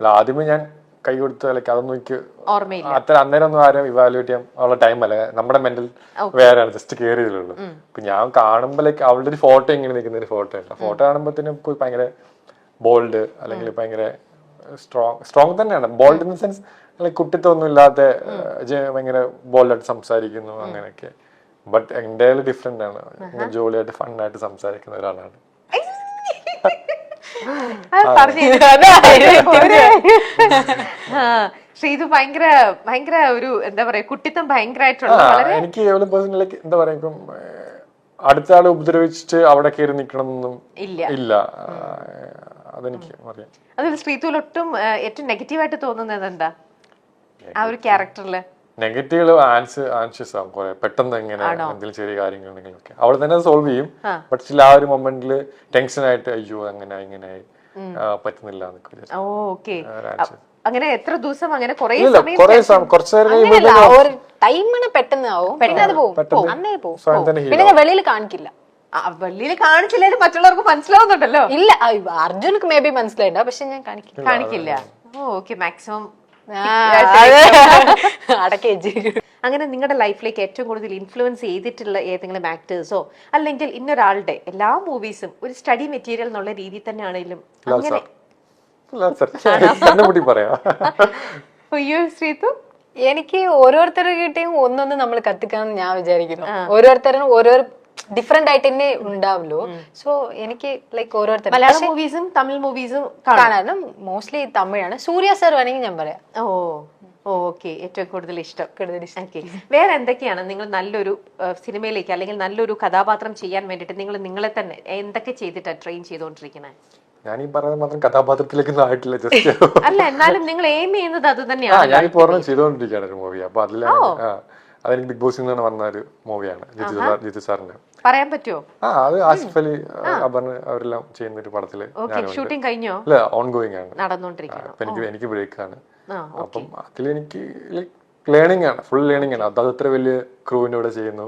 അല്ല ആദ്യമേ ഞാൻ കൈ കൊടുത്ത് അല്ലെങ്കിൽ അതൊന്നും എനിക്ക് ഓർമ്മയില്ല. അത്ര അന്നേരം ഒന്നും ആരും ഇവാലുവേറ്റ് ചെയ്യാൻ ഉള്ള ടൈം അല്ല. നമ്മുടെ മെന്റൽ വേറെയാണ് ജസ്റ്റ് കയറിയതിലുള്ളൂ ഇപ്പൊ ഞാൻ കാണുമ്പോൾ ലൈക്ക് അവളുടെ ഒരു ഫോട്ടോ ഇങ്ങനെ നിൽക്കുന്ന ഒരു ഫോട്ടോ ഉണ്ട് ഫോട്ടോ കാണുമ്പോഴത്തേനും ഭയങ്കര ബോൾഡ് അല്ലെങ്കിൽ ഭയങ്കര സ്ട്രോങ് സ്ട്രോങ് തന്നെയാണ്. Bold in the sense like കുട്ടിത്തൊന്നും ഇല്ലാത്ത ഭയങ്കര ബോൾഡായിട്ട് സംസാരിക്കുന്നു അങ്ങനെയൊക്കെ. ബട്ട് എന്റെ ഡിഫറെന്റ് ആണ്. ജോലിയായിട്ട് ജോളിയായിട്ട് ഫണ്ണായിട്ട് സംസാരിക്കുന്ന ഒരാളാണ്. പറഞ്ഞു. ശ്രീതു ഭയങ്കര ഭയങ്കര ഒരു എന്താ പറയാ കുട്ടിത്തം ഭയങ്കരമായിട്ടുള്ള വളരെ എനിക്ക് പേഴ്സണലി എന്താ പറയാ ഇപ്പം അടുത്ത ആളെ ഉപദ്രവിച്ചിട്ട് അവിടെ കയറി നിക്കണമെന്നും എന്നൊന്നും ഇല്ല. ഇല്ല അതെനിക്ക് അറിയാം അതിൽ ശ്രീതുവിൽ ഒട്ടും ഏറ്റവും നെഗറ്റീവായിട്ട് തോന്നുന്നത് എന്താ? ആ ഒരു ക്യാരക്ടറിൽ നെഗറ്റീവ് ആൻസ് ആൻഷ്യസ് ആവും കുറെ. പെട്ടെന്ന് എങ്ങനെ എന്തെങ്കിലും ചെറിയ കാര്യങ്ങൾ ഉണ്ടെങ്കിലും ഒക്കെ അവൾ തന്നെ സോൾവ് ചെയ്യും. ബട്ട് സ്റ്റിൽ ആ ഒരു മൊമെന്റിൽ ടെൻഷൻ ആയിട്ട് അയ്യോ അങ്ങനെ ഇങ്ങനെ പറ്റുന്നില്ല. അങ്ങനെ എത്ര ദിവസം അങ്ങനെ കുറെ ഇല്ല സമയം കുറെ കുറച്ചു നേരം അങ്ങനെയല്ല ഒരു ടൈമിന് പെട്ടെന്ന് ആവും. പിന്നെ അത് പെട്ടെന്ന് അന്നേ heal പിന്നെ ഞാൻ വെളിയിൽ കാണിക്കില്ല. വെള്ളിയിൽ കാണിച്ചില്ലേലും മറ്റുള്ളവർക്ക് മനസ്സിലാവുന്നുണ്ടല്ലോ. ഇല്ല ആ, അർജുനക്ക് മേ ബി മനസ്സിലായിണ്ടാവും പക്ഷെ ഞാൻ കാണിക്കില്ല. കാണിക്കില്ല. ഓക്കെ. മാക്സിമം അടക്കി വെച്ചിരിക്കും. അങ്ങനെ നിങ്ങളുടെ ലൈഫിലേക്ക് ഏറ്റവും കൂടുതൽ ഇൻഫ്ലുവൻസ് ചെയ്തിട്ടുള്ള ഏതെങ്കിലും ആക്ടേഴ്സോ അല്ലെങ്കിൽ ഇന്നൊരാളുടെ എല്ലാ മൂവീസും ഒരു സ്റ്റഡി മെറ്റീരിയൽ എന്നുള്ള രീതിയിൽ തന്നെ ആണെങ്കിലും അങ്ങനെ ശ്രീതു? എനിക്ക് ഓരോരുത്തരുടെ കിട്ടിയും ഒന്നൊന്ന് നമ്മൾ കത്തിക്കാന്ന് ഞാൻ വിചാരിക്കുന്നു. ഓരോരുത്തരും ഓരോ ഡിഫറെന്റ് ആയിട്ട് തന്നെ ഉണ്ടാവുള്ളൂ. സോ എനിക്ക് ലൈക്ക് ഓരോരുത്തർ മലയാളം മൂവീസും തമിഴ് മൂവീസും കാണാനും മോസ്റ്റ്ലി തമിഴാണ്. സൂര്യ സർ വേണമെങ്കിൽ ഞാൻ പറയാം. ഓ ഓക്കെ ഏറ്റവും കൂടുതൽ ഇഷ്ടം. കൂടുതൽ ഇഷ്ടം. ഓക്കെ വേറെ എന്തൊക്കെയാണ് നിങ്ങൾ നല്ലൊരു സിനിമയിലേക്ക് അല്ലെങ്കിൽ നല്ലൊരു കഥാപാത്രം ചെയ്യാൻ വേണ്ടിട്ട് നിങ്ങൾ നിങ്ങളെ തന്നെ എന്തൊക്കെ ചെയ്തിട്ടാണ് ട്രെയിൻ ചെയ്തുകൊണ്ടിരിക്കുന്നത് ഞാൻ ഈ പറയുന്നത് മാത്രം കഥാപാത്രത്തിലേക്ക് ആയിട്ടില്ല ജസ്റ്റ് അല്ല എന്നാലും നിങ്ങൾ എയിം ചെയ്യുന്നത് അത് തന്നെയാണ്. ഞാൻ ഇപ്പോൾ ചെയ്തുകൊണ്ടിരിക്കുകയാണ് ഒരു മൂവി അപ്പൊ അതിലാണ് ആ അതെനിക്ക് ബിഗ് ബോസിൽ നിന്നാണ് വന്ന ഒരു മൂവിയാണ് ജിജു സാറിന്റെ. പറയാൻ പറ്റുമോ ആ അത് ആസിഫ് അലി അപർണ അവരെല്ലാം ചെയ്യുന്ന ഒരു പടത്തിൽ ഷൂട്ടിംഗ് കഴിഞ്ഞോ? അല്ല ഓൺ ഗോയിങ് ആണ് നടന്നുകൊണ്ടിരിക്കുന്നു അപ്പൊ എനിക്ക് എനിക്ക് ബ്രേക്ക് ആണ് അപ്പം അതിൽ എനിക്ക് ലേണിംഗ് ആണ്. ഫുൾ ലേണിംഗ് ആണ്. അത് അത്ര വലിയ ക്രൂവിന്റെ കൂടെ ചെയ്യുന്നു.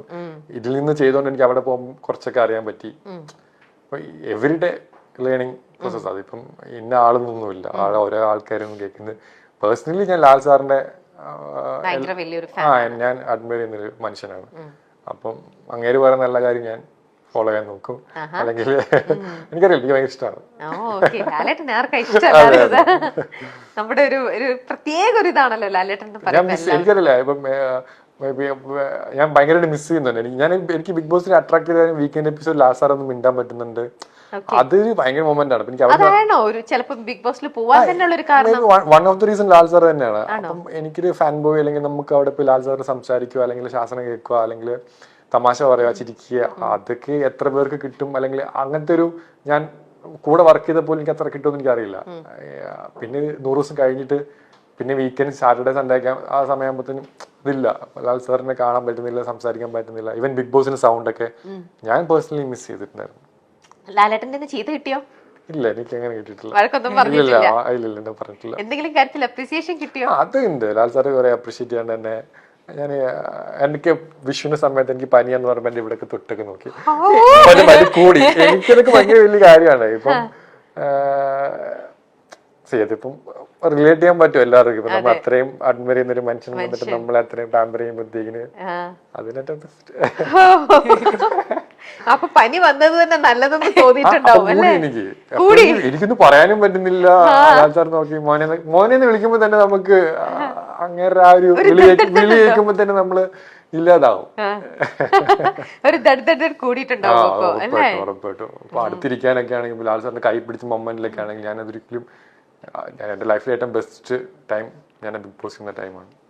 ഇതിൽ നിന്ന് ചെയ്തുകൊണ്ട് എനിക്ക് അവിടെ പോകുമ്പോൾ കുറച്ചൊക്കെ അറിയാൻ പറ്റി. എവറിഡേ ലേണിംഗ് പ്രോസസ് അതിപ്പം ഇന്ന ആളൊന്നൊന്നുമില്ല ആളെ ഓരോ ആൾക്കാരൊന്നും കേൾക്കുന്നത് പേഴ്സണലി ഞാൻ ലാൽ സാറിന്റെ ആ, ഞാൻ അഡ്മയർ ചെയ്യുന്നൊരു മനുഷ്യനാണ്. അപ്പം അങ്ങേര് പറയുന്ന നല്ല കാര്യം ഞാൻ ഫോളോ ചെയ്യാൻ നോക്കും. അല്ലെങ്കിൽ എനിക്കറിയില്ല എനിക്ക് ഭയങ്കര ഇഷ്ടമാണ് നമ്മുടെ ഒരു ഒരു പ്രത്യേക ഒരു ഇതാണല്ലോ ലാലേട്ടൻ എനിക്കറിയില്ല ഇപ്പം ഞാൻ ഭയങ്കരമായിട്ട് മിസ് ചെയ്യുന്നുണ്ട്. എനിക്ക് ഞാൻ എനിക്ക് ബിഗ് ബോസിനെ അട്രാക്ട് ചെയ്ത വീക്കെൻഡ് എപ്പിസോഡ് ലാസ്റ്റ് ഒന്ന് മിണ്ടാൻ പറ്റുന്നുണ്ട്. അതൊരു ഭയങ്കര മൊമെന്റ് ആണ്. എനിക്ക് അതാണോ? ഒരു ചിലപ്പോൾ ബിഗ് ബോസിൽ പോവാൻ തന്നെയുള്ള ഒരു കാരണം. One of the reason Lal sir തന്നെയാണ്. അപ്പം എനിക്കൊരു ഫാൻ ബോയ് അല്ലെങ്കിൽ നമുക്ക് അവിടെ പോയി ലാൽ സാറിന് സംസാരിക്കുക അല്ലെങ്കിൽ ശാസനം കേൾക്കുക അല്ലെങ്കിൽ തമാശ പറയുക ചിരിക്കുക അതൊക്കെ എത്ര പേർക്ക് കിട്ടും? അല്ലെങ്കിൽ അങ്ങനത്തെ ഒരു ഞാൻ കൂടെ വർക്ക് ചെയ്തപ്പോൾ എനിക്ക് അത്ര കിട്ടുമെന്ന് എനിക്കറിയില്ല. പിന്നെ നൂറ് ദിവസം കഴിഞ്ഞിട്ട് പിന്നെ വീക്കെൻഡ് സാറ്റർഡേ സൺഡേ ഒക്കെ ആ സമയമാകുമ്പോഴത്തേനും ഇതില്ല. ലാൽ സാറിനെ കാണാൻ പറ്റുന്നില്ല സംസാരിക്കാൻ പറ്റുന്നില്ല. ഈവൻ ബിഗ് ബോസിന്റെ സൗണ്ട് ഒക്കെ ഞാൻ പേഴ്സണലി മിസ് ചെയ്തിട്ടുണ്ടായിരുന്നു. ലാലേട്ടന്റെ ചീത്ത കിട്ടിയോ? ഇല്ല എനിക്ക് അങ്ങനെ കിട്ടിയിട്ടില്ല. വഴക്കൊന്നും പറഞ്ഞിട്ടില്ല. ഇല്ല ഇല്ല എന്നെ പറഞ്ഞിട്ടില്ല. എന്തെങ്കിലും കാര്യത്തിൽ അപ്രീസിയേഷൻ കിട്ടിയോ? അതുണ്ട്. ലാൽ സാറ് കുറെ അപ്രീഷിയേറ്റ് ചെയ്യാണ്ട് തന്നെ ഞാൻ എനിക്ക് വിഷുവിന് സമയത്ത് എനിക്ക് പനിയാന്ന് പറയുമ്പോൾ എന്റെ ഇവിടേക്ക് തൊട്ടൊക്കെ നോക്കി. പനി കൂടി. എനിക്കതൊക്കെ ഭയങ്കര വലിയ കാര്യമാണ്. ഇപ്പം അതിപ്പം റിലേറ്റ് ചെയ്യാൻ പറ്റും എല്ലാവർക്കും. ഇപ്പൊ നമ്മൾ അത്രയും അഡ്മയർ ചെയ്യുന്ന ഒരു മനുഷ്യൻ വന്നിട്ട് നമ്മളെ അത്രയും ടാമ്പർ ചെയ്യുമ്പോഴത്തേക്കിന്. അപ്പൊ പനി വന്നത് തന്നെ നല്ലതെന്ന് തോന്നിയിട്ടുണ്ടാവും കൂടി അല്ലേ? എനിക്ക്. എനിക്ക് എനിക്കൊന്നും പറയാനും പറ്റുന്നില്ല. സാർ നോക്കി മോനെ മോനെ വിളിക്കുമ്പോ തന്നെ നമുക്ക് അങ്ങനെ ആ ഒരു വിളി വിളി കേൾക്കുമ്പോ തന്നെ നമ്മൾ ഇല്ലാതാവും. ഒരു ഉറപ്പായിട്ടും അപ്പൊ അടുത്തിരിക്കാനൊക്കെ ആണെങ്കിൽ ലാൽ സാറിന്റെ കൈ പിടിച്ച മൊമെന്റിലൊക്കെ ആണെങ്കിൽ ഞാൻ അതൊരിക്കലും ഞാൻ എന്റെ ലൈഫിലെ ഏറ്റവും ബെസ്റ്റ് ടൈം ഞാൻ ബിഗ് ബോസ് ചെയ്യുന്ന ടൈമാണ്